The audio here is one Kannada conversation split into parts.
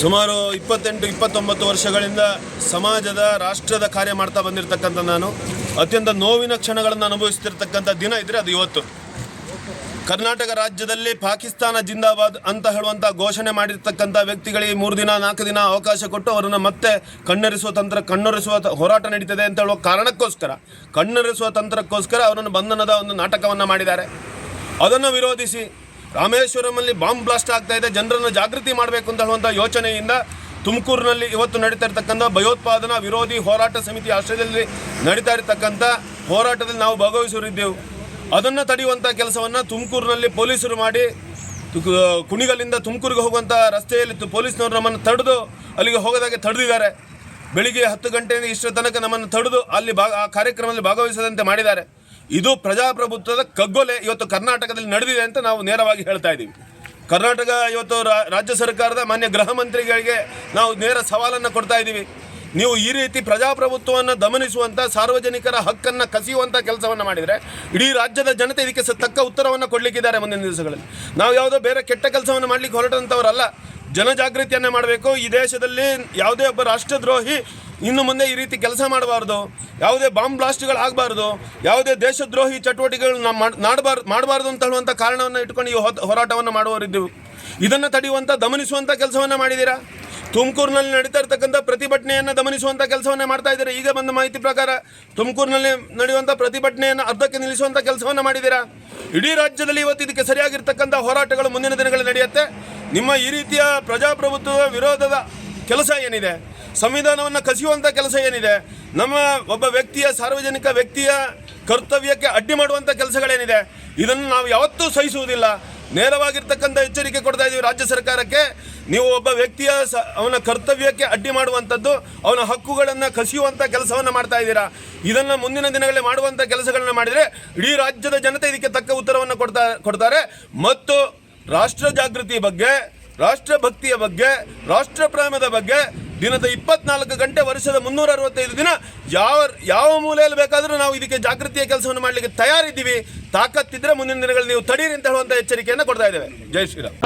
ಸುಮಾರು ಇಪ್ಪತ್ತೆಂಟು, ಇಪ್ಪತ್ತೊಂಬತ್ತು ವರ್ಷಗಳಿಂದ ಸಮಾಜದ, ರಾಷ್ಟ್ರದ ಕಾರ್ಯ ಮಾಡ್ತಾ ಬಂದಿರತಕ್ಕಂಥ ನಾನು. ಅತ್ಯಂತ ನೋವಿನ ಕ್ಷಣಗಳನ್ನು ಅನುಭವಿಸ್ತಿರ್ತಕ್ಕಂಥ ದಿನ ಇದ್ರೆ ಅದು ಇವತ್ತು. ಕರ್ನಾಟಕ ರಾಜ್ಯದಲ್ಲಿ ಪಾಕಿಸ್ತಾನ ಜಿಂದಾಬಾದ್ ಅಂತ ಹೇಳುವಂಥ ಘೋಷಣೆ ಮಾಡಿರ್ತಕ್ಕಂಥ ವ್ಯಕ್ತಿಗಳಿಗೆ ಮೂರು ದಿನ, ನಾಲ್ಕು ದಿನ ಅವಕಾಶ ಕೊಟ್ಟು ಅವರನ್ನು ಮತ್ತೆ ಕಣ್ಣರಿಸುವ ತಂತ್ರ, ಕಣ್ಣೊರೆಸುವ ಹೋರಾಟ ನಡೀತದೆ ಅಂತ ಹೇಳುವ ಕಾರಣಕ್ಕೋಸ್ಕರ, ಕಣ್ಣರಿಸುವ ತಂತ್ರಕ್ಕೋಸ್ಕರ ಅವರನ್ನು ಬಂಧನದ ಒಂದು ನಾಟಕವನ್ನು ಮಾಡಿದ್ದಾರೆ. ಅದನ್ನು ವಿರೋಧಿಸಿ ರಾಮೇಶ್ವರಮಲ್ಲಿ ಬಾಂಬ್ ಬ್ಲಾಸ್ಟ್ ಆಗ್ತಾ ಇದೆ. ಜನರನ್ನು ಜಾಗೃತಿ ಮಾಡಬೇಕು ಅಂತ ಹೇಳುವಂಥ ಯೋಚನೆಯಿಂದ ತುಮಕೂರಿನಲ್ಲಿ ಇವತ್ತು ನಡೀತಾ ಇರತಕ್ಕಂಥ ಭಯೋತ್ಪಾದನಾ ವಿರೋಧಿ ಹೋರಾಟ ಸಮಿತಿ ಆಶ್ರಯದಲ್ಲಿ ನಡೀತಾ ಇರತಕ್ಕಂಥ ಹೋರಾಟದಲ್ಲಿ ನಾವು ಭಾಗವಹಿಸಿರಿದ್ದೆವು ಅದನ್ನು ತಡೆಯುವಂಥ ಕೆಲಸವನ್ನು ತುಮಕೂರಿನಲ್ಲಿ ಪೊಲೀಸರು ಮಾಡಿ ಕುಣಿಗಲ್ಲಿಂದ ತುಮಕೂರಿಗೆ ಹೋಗುವಂಥ ರಸ್ತೆಯಲ್ಲಿ ಪೊಲೀಸ್ನವರು ನಮ್ಮನ್ನು ತಡೆದು ಅಲ್ಲಿಗೆ ಹೋಗೋದಾಗೆ ತಡೆದಿದ್ದಾರೆ. ಬೆಳಿಗ್ಗೆ ಹತ್ತು ಗಂಟೆಯಿಂದ ಇಷ್ಟರ ತನಕ ನಮ್ಮನ್ನು ತಡೆದು ಅಲ್ಲಿ ಭಾಗ, ಆ ಕಾರ್ಯಕ್ರಮದಲ್ಲಿ ಭಾಗವಹಿಸದಂತೆ ಮಾಡಿದ್ದಾರೆ. ಇದು ಪ್ರಜಾಪ್ರಭುತ್ವದ ಕಗ್ಗೊಲೆ ಇವತ್ತು ಕರ್ನಾಟಕದಲ್ಲಿ ನಡೆದಿದೆ ಅಂತ ನಾವು ನೇರವಾಗಿ ಹೇಳ್ತಾ ಇದ್ದೀವಿ. ಕರ್ನಾಟಕ ಇವತ್ತು ರಾಜ್ಯ ಸರ್ಕಾರದ ಮಾನ್ಯ ಗೃಹ ಮಂತ್ರಿಗಳಿಗೆ ನಾವು ನೇರ ಸವಾಲನ್ನು ಕೊಡ್ತಾ ಇದ್ದೀವಿ. ನೀವು ಈ ರೀತಿ ಪ್ರಜಾಪ್ರಭುತ್ವವನ್ನು ದಮನಿಸುವಂಥ ಸಾರ್ವಜನಿಕರ ಹಕ್ಕನ್ನು ಕಸಿಯುವಂಥ ಕೆಲಸವನ್ನು ಮಾಡಿದರೆ ಇಡೀ ರಾಜ್ಯದ ಜನತೆ ಇದಕ್ಕೆ ತಕ್ಕ ಉತ್ತರವನ್ನು ಕೊಡಲಿಕ್ಕಿದ್ದಾರೆ ಮುಂದಿನ ದಿವಸಗಳಲ್ಲಿ. ನಾವು ಯಾವುದೋ ಬೇರೆ ಕೆಟ್ಟ ಕೆಲಸವನ್ನು ಮಾಡಲಿಕ್ಕೆ ಹೊರಟಂಥವರಲ್ಲ ಜನಜಾಗೃತಿಯನ್ನು ಮಾಡಬೇಕು. ಈ ದೇಶದಲ್ಲಿ ಯಾವುದೇ ಒಬ್ಬ ರಾಷ್ಟ್ರದ್ರೋಹಿ ಇನ್ನು ಮುಂದೆ ಈ ರೀತಿ ಕೆಲಸ ಮಾಡಬಾರ್ದು. ಯಾವುದೇ ಬಾಂಬ್ ಬ್ಲಾಸ್ಟ್ಗಳು ಆಗಬಾರ್ದು. ಯಾವುದೇ ದೇಶದ್ರೋಹಿ ಚಟುವಟಿಕೆಗಳು ಮಾಡಬಾರ್ದು ಮಾಡಬಾರ್ದು ಅಂತ ಹೇಳುವಂಥ ಕಾರಣವನ್ನು ಇಟ್ಕೊಂಡು ಈ ಹೋರಾಟವನ್ನು ಮಾಡುವವರಿದ್ದೆವು. ಇದನ್ನು ತಡೆಯುವಂಥ ದಮನಿಸುವಂಥ ಕೆಲಸವನ್ನು ಮಾಡಿದ್ದೀರಾ? ತುಮಕೂರಿನಲ್ಲಿ ನಡೀತಾ ಇರ್ತಕ್ಕಂಥ ಪ್ರತಿಭಟನೆಯನ್ನು ದಮನಿಸುವಂಥ ಕೆಲಸವನ್ನು ಮಾಡ್ತಾ ಇದ್ದೀರಾ? ಈಗ ಬಂದ ಮಾಹಿತಿ ಪ್ರಕಾರ ತುಮಕೂರಿನಲ್ಲಿ ನಡೆಯುವಂಥ ಪ್ರತಿಭಟನೆಯನ್ನು ಅರ್ಧಕ್ಕೆ ನಿಲ್ಲಿಸುವಂಥ ಕೆಲಸವನ್ನು ಮಾಡಿದ್ದೀರಾ? ಇಡೀ ರಾಜ್ಯದಲ್ಲಿ ಇವತ್ತು ಇದಕ್ಕೆ ಸರಿಯಾಗಿರ್ತಕ್ಕಂಥ ಹೋರಾಟಗಳು ಮುಂದಿನ ದಿನಗಳಲ್ಲಿ ನಡೆಯುತ್ತೆ. ನಿಮ್ಮ ಈ ರೀತಿಯ ಪ್ರಜಾಪ್ರಭುತ್ವದ ವಿರೋಧದ ಕೆಲಸ ಏನಿದೆ? ಸಂವಿಧಾನವನ್ನು ಕಸಿಯುವಂಥ ಕೆಲಸ ಏನಿದೆ? ನಮ್ಮ ಒಬ್ಬ ವ್ಯಕ್ತಿಯ, ಸಾರ್ವಜನಿಕ ವ್ಯಕ್ತಿಯ ಕರ್ತವ್ಯಕ್ಕೆ ಅಡ್ಡಿ ಮಾಡುವಂಥ ಕೆಲಸಗಳೇನಿದೆ? ಇದನ್ನು ನಾವು ಯಾವತ್ತೂ ಸಹಿಸುವುದಿಲ್ಲ. ನೇರವಾಗಿರ್ತಕ್ಕಂಥ ಎಚ್ಚರಿಕೆ ಕೊಡ್ತಾ ಇದ್ದೀವಿ ರಾಜ್ಯ ಸರ್ಕಾರಕ್ಕೆ. ನೀವು ಒಬ್ಬ ವ್ಯಕ್ತಿಯ ಸ, ಅವನ ಕರ್ತವ್ಯಕ್ಕೆ ಅಡ್ಡಿ ಮಾಡುವಂಥದ್ದು, ಅವನ ಹಕ್ಕುಗಳನ್ನು ಕಸಿಯುವಂಥ ಕೆಲಸವನ್ನು ಮಾಡ್ತಾ ಇದ್ದೀರಾ? ಇದನ್ನು ಮುಂದಿನ ದಿನಗಳಲ್ಲಿ ಮಾಡುವಂಥ ಕೆಲಸಗಳನ್ನು ಮಾಡಿದರೆ ಇಡೀ ರಾಜ್ಯದ ಜನತೆ ಇದಕ್ಕೆ ತಕ್ಕ ಉತ್ತರವನ್ನು ಕೊಡ್ತಾ, ಕೊಡ್ತಾರೆ. ಮತ್ತು ರಾಷ್ಟ್ರ ಜಾಗೃತಿ ಬಗ್ಗೆ ರಾಷ್ಟ್ರಭಕ್ತಿಯ ಬಗ್ಗೆ ರಾಷ್ಟ್ರ ಪ್ರೇಮದ ಬಗ್ಗೆ ದಿನದ ಇಪ್ಪತ್ನಾಲ್ಕು ಗಂಟೆ ವರ್ಷದ ಮುನ್ನೂರ ಅರವತ್ತೈದು ದಿನ ಯಾವ ಯಾವ ಮೂಲೆಯಲ್ಲಿ ಬೇಕಾದರೂ ನಾವು ಇದಕ್ಕೆ ಜಾಗೃತಿಯ ಕೆಲಸವನ್ನು ಮಾಡಲಿಕ್ಕೆ ತಯಾರಿದ್ದೀವಿ ತಾಕತ್ತಿದ್ರೆ ಮುಂದಿನ ದಿನಗಳಲ್ಲಿ ನೀವು ತಡೀರಿ ಅಂತ ಹೇಳುವಂಥ ಎಚ್ಚರಿಕೆಯನ್ನು ಕೊಡ್ತಾ ಇದ್ದೇವೆ Jai Shriram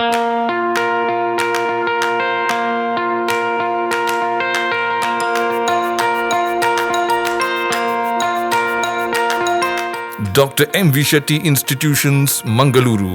Dr. M. V. Shetty Institutions, Mangaluru.